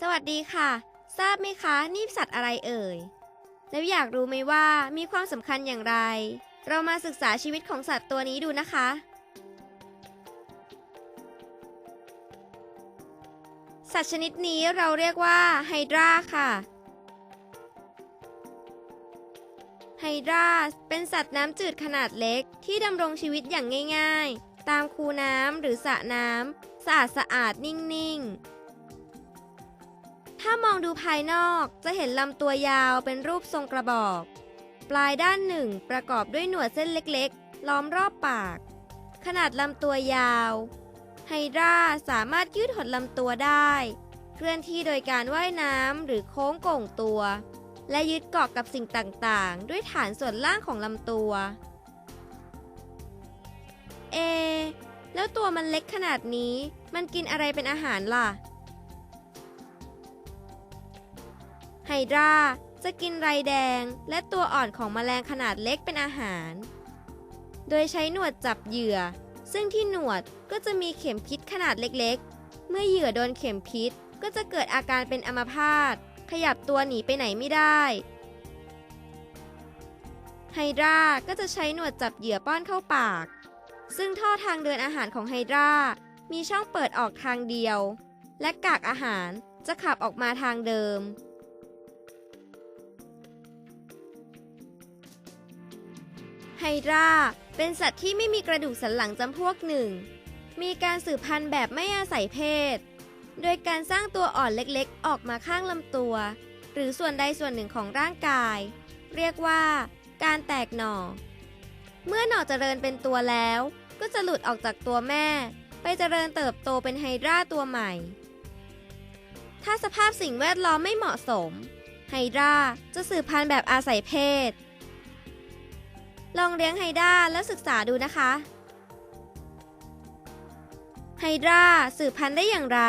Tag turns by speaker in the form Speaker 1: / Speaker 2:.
Speaker 1: สวัสดีค่ะ ทราบไหมคะนี่สัตว์อะไรเอ่ย แล้วอยากรู้ไหมว่ามีความสำคัญอย่างไร เรามาศึกษาชีวิตของสัตว์ตัวนี้ดูนะคะ สัตว์ชนิดนี้เราเรียกว่าไฮดราค่ะไฮดราเป็นสัตว์น้ำจืดขนาดเล็ก ที่ดำรงชีวิตอย่างง่าย ๆ ตามคูน้ำหรือสระน้ำสะอาดสะอาดๆนิ่ง ๆ ถ้ามองดูภายนอกจะเห็นลำตัวยาวเป็นรูปทรงกระบอก ปลายด้านหนึ่งประกอบด้วยหนวดเส้นเล็กๆ ล้อมรอบปาก ขนาดลำตัวยาว ไฮดราสามารถยืดหดลำตัวได้ เคลื่อนที่โดยการว่ายน้ำหรือโค้งโก่งตัว และยึดเกาะกับสิ่งต่างๆ ด้วยฐานส่วนล่างของลำตัว เอ แล้วตัวมันเล็กขนาดนี้ มันกินอะไรเป็นอาหารล่ะ ไฮดราจะกินไรแดงและตัวอ่อนของแมลงขนาดเล็กเป็นอาหาร โดยใช้หนวดจับเหยื่อ ซึ่งที่หนวดก็จะมีเข็มพิษขนาดเล็กๆ เมื่อเหยื่อโดนเข็มพิษก็จะเกิดอาการเป็นอัมพาต ขยับตัวหนีไปไหนไม่ได้ ไฮดราก็จะใช้หนวดจับเหยื่อป้อนเข้าปาก ซึ่งท่อทางเดินอาหารของไฮดรามีช่องเปิดออกทางเดียว และกากอาหารจะขับออกมาทางเดิม ไฮดราเป็นสัตว์ที่ไม่มีกระดูกสันหลังจำพวกหนึ่ง มีการสืบพันธุ์แบบไม่อาศัยเพศ โดยการสร้างตัวอ่อนเล็กๆ ออกมาข้างลำตัว หรือส่วนใดส่วนหนึ่งของร่างกาย เรียกว่า การแตกหน่อ เมื่อหน่อเจริญเป็นตัวแล้ว ก็จะหลุดออกจากตัวแม่ ไปเจริญเติบโตเป็นไฮดราตัวใหม่ ถ้าสภาพสิ่งแวดล้อมไม่เหมาะสม ไฮดราจะสืบพันธุ์แบบอาศัยเพศ ลองเลี้ยงไฮดราแล้วศึกษาดูนะคะ ไฮดราสืบพันธุ์ได้อย่างไร